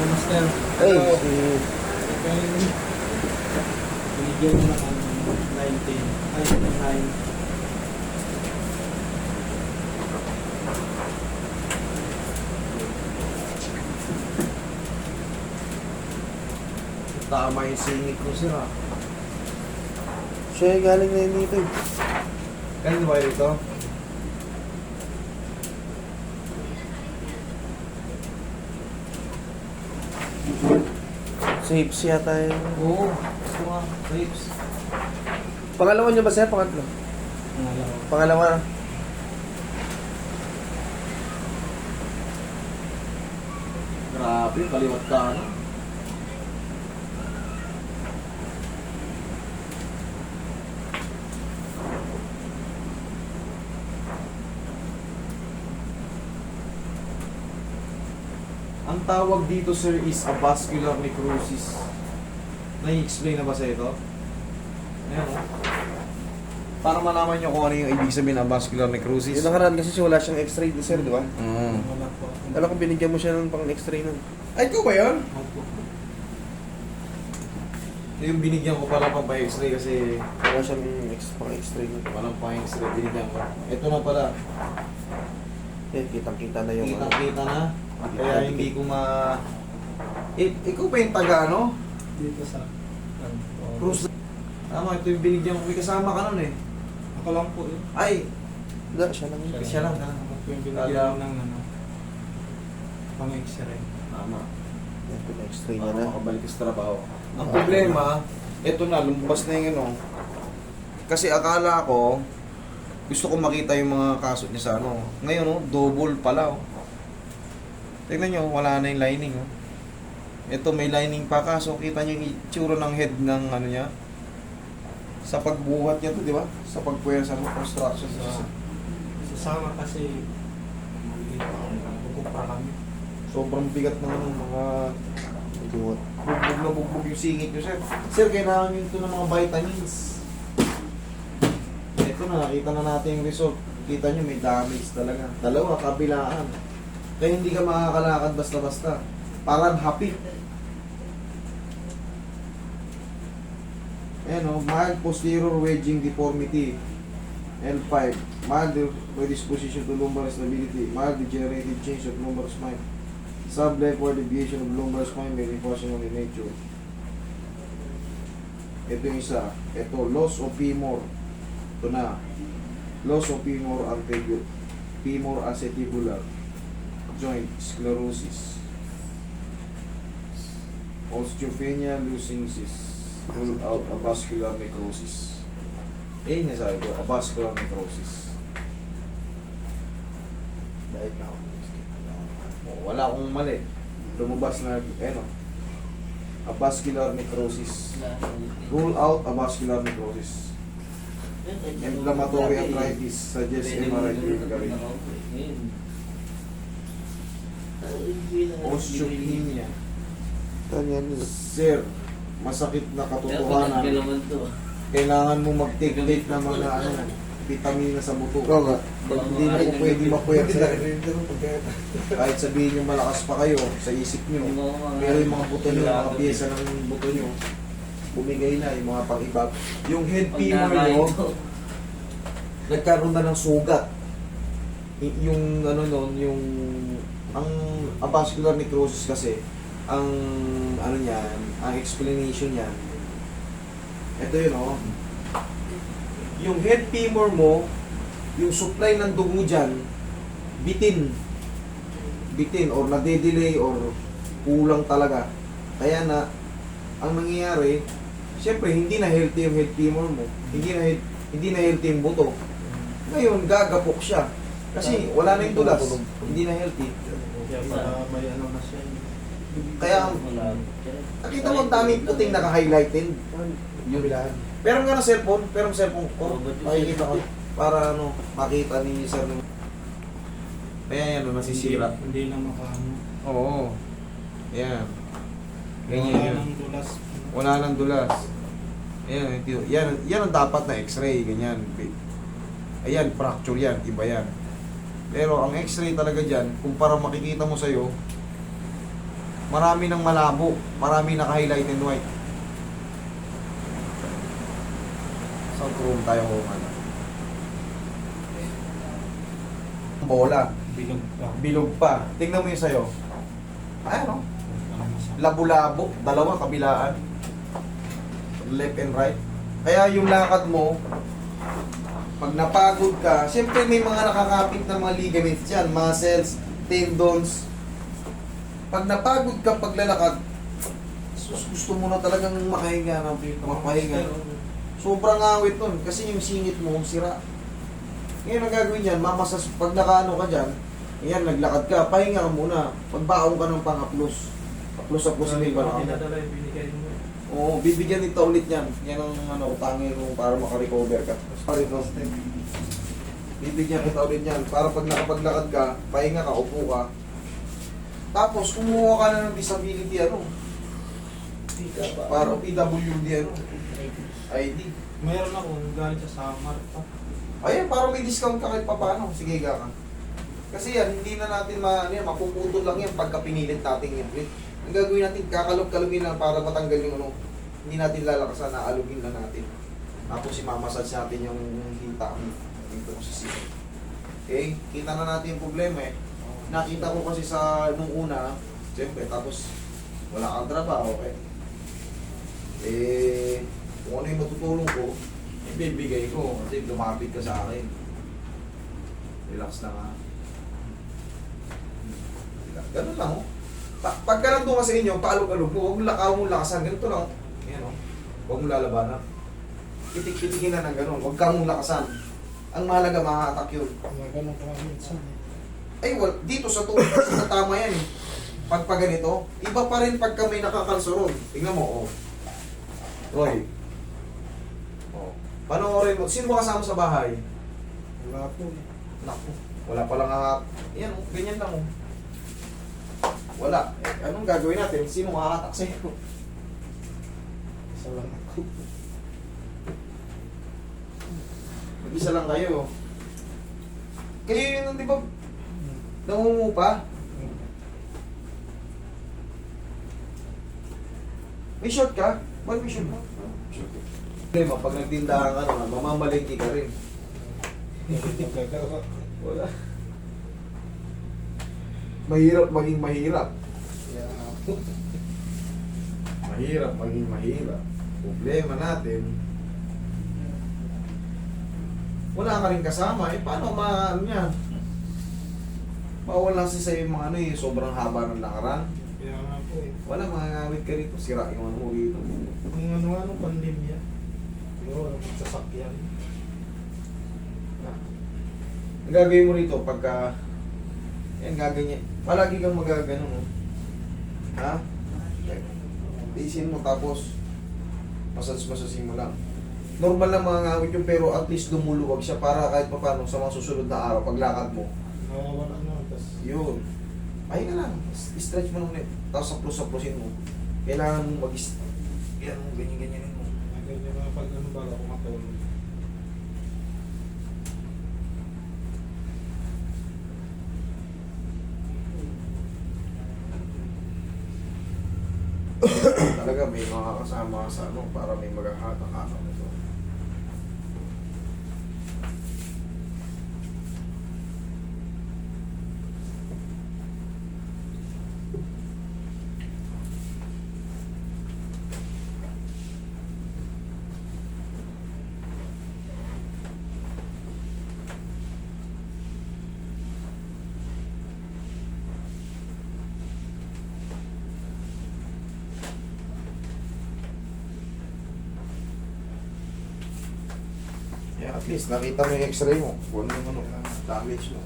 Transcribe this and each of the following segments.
Master. Ay, si... binigyan mo ng ano, 19. Ay, 9. Tama yung singit ko sir ah. Siya yung galing na yun dito eh. Kanino ba ito? Safe siya tayo. Oo. Gusto nga. Ribs. Pangalawa niyo ba sir? Pangatlo? Pangalawa. Pangalawa. Grabe, kaliwat ka ano. Tawag dito sir is a vascular necrosis. Nai-explain na ba sa ito? Ayan o. Para malaman nyo kung ano yung ibig sabihin ng vascular necrosis. Yung nakaraan kasi siya wala siyang x-ray sir, di ba? Mm. Wala po. Alam ko binigyan mo siya ng pang x-ray nun. Ay, ikaw ba yun? Opo. Yung binigyan ko pala pang pa-x-ray kasi Wala siyang ex- pang x-ray nun. walang pa-x-ray binigyan ko. Ito na pala, Eh, kitang-kita na yung ano. kitang-kita na. Kaya hindi ko ma... Eh, ikaw ba yung taga ano? Dito sa... ano, Cruz. Tama, ito yung binigyan ko. May kasama ka nun eh. Ako lang po yun. Ay, Hindi, siya lang yun. Siya lang. Ako po yung binigyan ng ano, pang x-ray. tama. Yan, pina-x-ray niya Para na. makabalik ka sa trabaho. Ang problema, ito na, lumabas na yung ano. Kasi akala ko, gusto ko makita yung mga kaso niya sa ano. Ngayon, oh, double pala. Oh. Tingnan nyo, wala na yung lining. Oh. Ito may lining pa kaso kita nyo yung itsura ng head ng ano niya. Sa pagbuhat niya to, di ba? Sa pagpuwersa ng construction. Sa, sasama kasi bukok pa kami. Sobrang bigat ng mga Buhat. bugbog na bugbog yung singit nyo, sir. Sir, kailangan nyo ito ng mga vitamins. Ito na, nakita na natin yung result. Kita nyo, may damage talaga. Dalawa, kabilaan. Kaya hindi ka makakalakad basta-basta. Parang hapit. Ayan o, mild posterior wedging deformity. L5. Mild predisposition to lumbar stability. Mild degenerative change of lumbar spine. Sublapar deviation of lumbar spine may reinforcement in nature. Ito yung isa. Ito, loss of femur. Ito na. Loss of femur anterior. Femur acetibular. Joint sclerosis. Osteopenia lucensis. Rule out a vascular necrosis. Eh, yung sabi ko, a vascular necrosis. Dahil na ako. Oh, wala akong mali. Lumabas na, eh no. A vascular necrosis. Rule out a vascular necrosis. Inflammatory arthritis suggests MRI surgery. Osteopenia. Yan, yan. Sir, masakit na katotohanan. Kailangan mo mag-take-take ng mga ano, vitamina sa buto. Oo nga. Pag hindi na po pwede mapuwersa. Kahit sabihin nyo malakas pa kayo sa isip nyo. Pero yung mga buto nyo, mga pyesa ng buto nyo, bumigay na yung mga pang-ibab. Yung head femur nyo, nagkaroon na ng sugat. Y- yung ano nun, yung ang avascular necrosis kasi, ang ano niyan, ang explanation niyan, ito yun oh, yung head femur mo, yung supply ng dugo dyan, bitin. Bitin or nade-delay or kulang talaga. Kaya na, ang nangyayari, syempre hindi na healthy yung head femur mo. Hindi na, hindi na healthy yung buto. Ngayon, gagapok siya. Kasi wala na yung tulas. Hindi na healthy. Kaya para may ano na siya. Kaya, nakita mo ang daming puting naka-highlighted. Yung bilahan. Pero nga na cellphone, pero ang cellphone ko, makikita ko. Para ano, makita ni sir. ng- Kaya yan, ano, nasisira. Hindi, hindi na makaano. Oo. Yan. Wala Ganyan yun. nang dulas. Wala nang dulas. Ayan, yan, yan ang dapat na x-ray, ganyan. Ayan, fracture yan, iba yan. Pero ang x-ray talaga dyan, kung para makikita mo sa'yo, Marami ng malabo. Marami naka-highlight and white. Sa room tayo kung ano. Bola. Bilog pa. Bilog pa. Tingnan mo yung sayo. O. Ano? Labo-labo. Dalawa kabilaan. Left and right. Kaya yung lakad mo, pag napagod ka, siyempre may mga nakakapit na mga ligaments yan, muscles, tendons. Pag napagod ka paglalakad, gusto mo na talagang makahinga na, mapahinga. Sobrang awit nun, kasi yung singit mo, sira. Ngayon ang gagawin yan, mamasas, pag nakaano ka dyan, yan, naglakad ka, pahinga ka muna. Pagbaon ka ng pangaplos. Aplos-aplos na yung binigay mo. Oo, bibigyan nito ulit yan. Yan ang ano, utangin mo para makarecover ka. Sorry, no? Bibigyan kita ulit yan. Para pag nakapaglakad ka, pahinga ka, upo ka. Tapos, kumuha ka na ng disability, ano? Para PWD, ano? ID. Meron ako, galing sa Samar. Ayan, para may discount ka kahit papaano. Sige, ga ka. Kasi yan, hindi na natin ma, ano yan, mapuputol lang yan pagka pinilit natin yung plate. Ang gagawin natin, kakalog-kalugin lang para matanggal yung ano, hindi natin lalakasan, naalugin lang natin. Tapos imamassage natin yung hita dito ko sa sisi. Okay, kita na natin yung problema eh. Nakita ko kasi sa nung una, siyempre, tapos wala kang trabaho, okay? Eh, kung ano yung matutulong ko, ibibigay ko kasi lumapit ka sa akin. Relax lang ha. Relax. Ganun lang oh. Pa pagka nandun ka sa inyo, paalog-alog mo, huwag lakaw mo lakasan. Ganito lang. Ayan oh. Huwag mo lalabanan. Pitik-pitikin na ng ganun. Huwag ka mong lakasan. Ang mahalaga, mahatak yun. Ganun nga minsan. Ay, well, dito sa tubig kasi tama yan eh. Pag pa ganito, iba pa rin pagka may nakakalsuron. Tingnan mo, oh. Roy. Oh. Panoorin mo. Sino ba kasama sa bahay? Wala po eh. Naku, wala pa lang hahat. Yan, oh, ganyan lang oh. Wala. Eh, anong gagawin natin? Sino hahatak sa'yo? Isa lang ako. Mag-isa lang kayo. Kayo yun, di ba? Nangungupa? May short ka? Ba't may short mo? Short ka. Problema, pag nagtindahan ka naman, mamamalingki ka rin. Wala. Mahirap maging mahirap. Po. Mahirap maging mahirap. Problema natin, wala ka rin kasama. Eh, paano ma, ano yan? Bawal lang sa'yo yung mga ano eh, sobrang haba ng lakaran. Kaya nga po eh. Wala, mga ka rito. Sira yung ano mo rito. Kung ano-ano pandemya. Siguro, magsasakyan. Ang gagawin mo rito pagka yan gaganyan. Palagi kang magagano no. Ha? Tiisin mo tapos masas-masasin mo lang. Normal lang mga ngawit yung pero at least lumuluwag siya para kahit paano sa mga susunod na araw paglakad mo. Nawawala na. Tapos, Yun. Pahinga lang. Stretch mo lang ulit. Tapos saplos-saplosin mo. Kailangan mo mag Yan mo, ganyan-ganyanin mo. ganyan na pag ano bago ako matulog. Talaga may mga kasama sa ano para may maghahatang-hatang ito. Yeah, at least nakita mo yung x-ray mo. Kung ano yung ano, damage mo.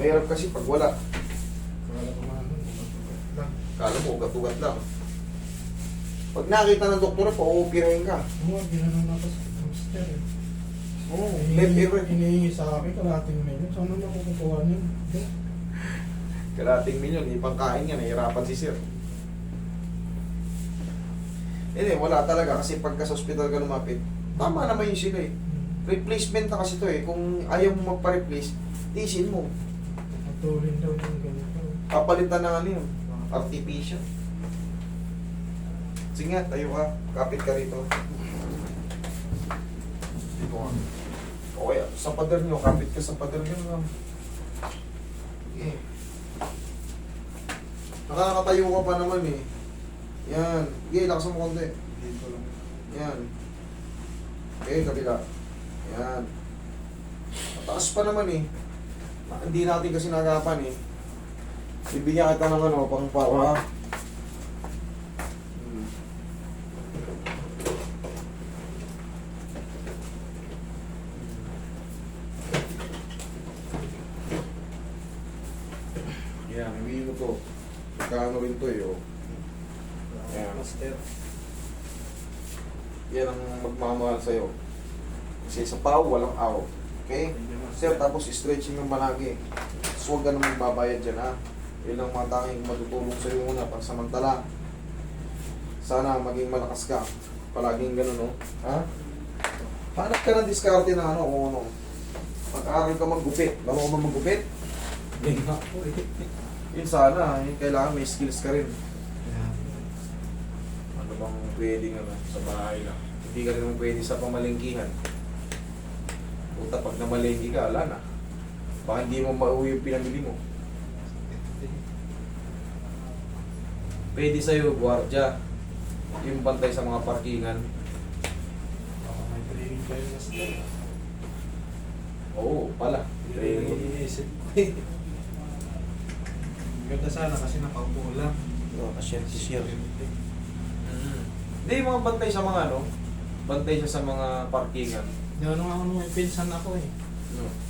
Mahirap kasi pag wala. Kala mo, ugat-ugat lang. Pag nakita ng doktor, pa-operahin ka. Oo, ginanong na ako sa hamster eh. Oo, left Hinihingi, ear. sa akin, kalating million. Saan naman ako kukuha niyo? Kalating milyon, ipangkain nga, nahirapan si sir. Eh, wala talaga kasi pagka sa ospital ka lumapit, tama naman yung sila eh. Replacement na kasi to eh. Kung ayaw mo magpa-replace, tiisin mo. Matulin daw yung ganito. Papalitan na nga yun. Artificial. Sige nga, tayo ka. Kapit ka rito. Dito ka. Okay, sa pader nyo, kapit ka sa pader nyo. Sige. Nakakatayo ka pa naman eh. Yan. Sige, lakas mo konti. Dito lang. Yan. Okay, kabila. Yan. Mataas pa naman eh. Hindi natin kasi nagapan eh. Bibigyan kita ng ano, pang para. Hmm. Yan, hindi mo to. Magkano rin to eh, oh. Ayan. Master. Yan ang magmamahal sa'yo. Kasi sa pau, walang aw. Okay? Sir, tapos stretching ng malagi. So, huwag ka na magbabayad dyan, ha? Yun ang mga tanging matutulong sa'yo muna pansamantala. Sana maging malakas ka. Palaging ganun, no? Ha? Hanap ka ng diskarte na ano, kung ano. Mag-aaral ka maggupit. Marunong ka maggupit? Hindi nga po eh. Yun sana, eh, kailangan may skills ka rin. Ano bang pwedeng ano, sa bahay lang. Hindi ka rin naman pwede sa pamalengkihan. Puta, pag namalengki ka, wala na. Baka hindi mo mauwi yung pinamili mo. Pwede sa'yo, gwardiya. Yung bantay sa mga parkingan. Baka may training kayo master. Oo, pala. Training. iniisip ko eh. Ganda sana kasi nakaupo lang. Oh, cashier, cashier. Mm. Hindi, yung mga bantay sa mga ano, bantay siya sa mga parkingan. Ano nga may pinsan ako eh. No.